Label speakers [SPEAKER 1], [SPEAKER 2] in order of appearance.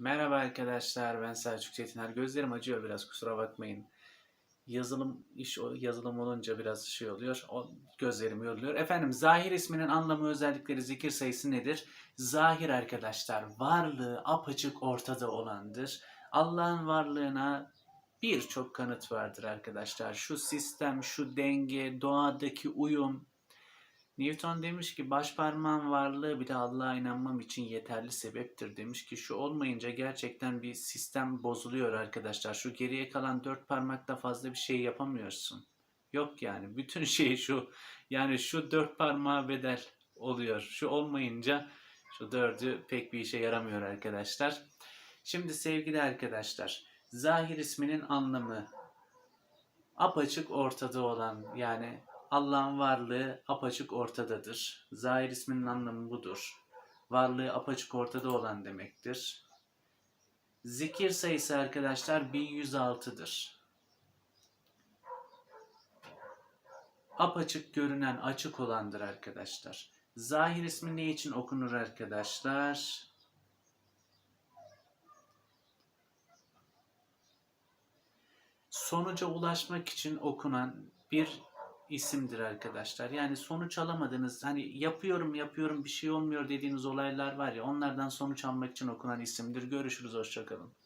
[SPEAKER 1] Merhaba arkadaşlar, ben Selçuk Çetiner. Gözlerim acıyor biraz, kusura bakmayın. Yazılım iş yazılım olunca biraz şey oluyor. O gözlerim yoruluyor. Efendim, zahir isminin anlamı, özellikleri, zikir sayısı nedir? Zahir arkadaşlar, varlığı apaçık ortada olandır. Allah'ın varlığına birçok kanıt vardır arkadaşlar. Şu sistem, şu denge, doğadaki uyum, Newton demiş ki baş parmağın varlığı bile Allah'a inanmam için yeterli sebeptir demiş ki şu olmayınca gerçekten bir sistem bozuluyor arkadaşlar. Şu geriye kalan dört parmakta fazla bir şey yapamıyorsun. Yok yani bütün şey şu yani şu dört parmağa bedel oluyor. Şu olmayınca şu dördü pek bir işe yaramıyor arkadaşlar. Şimdi sevgili arkadaşlar zahir isminin anlamı apaçık ortada olan yani Allah'ın varlığı apaçık ortadadır. Zahir isminin anlamı budur. Varlığı apaçık ortada olan demektir. Zikir sayısı arkadaşlar 1106'dır. Apaçık görünen açık olandır arkadaşlar. Zahir ismi ne için okunur arkadaşlar? Sonuca ulaşmak için okunan bir isimdir arkadaşlar. Yani sonuç alamadığınız hani yapıyorum yapıyorum bir şey olmuyor dediğiniz olaylar var ya onlardan sonuç almak için okunan isimdir. Görüşürüz hoşçakalın.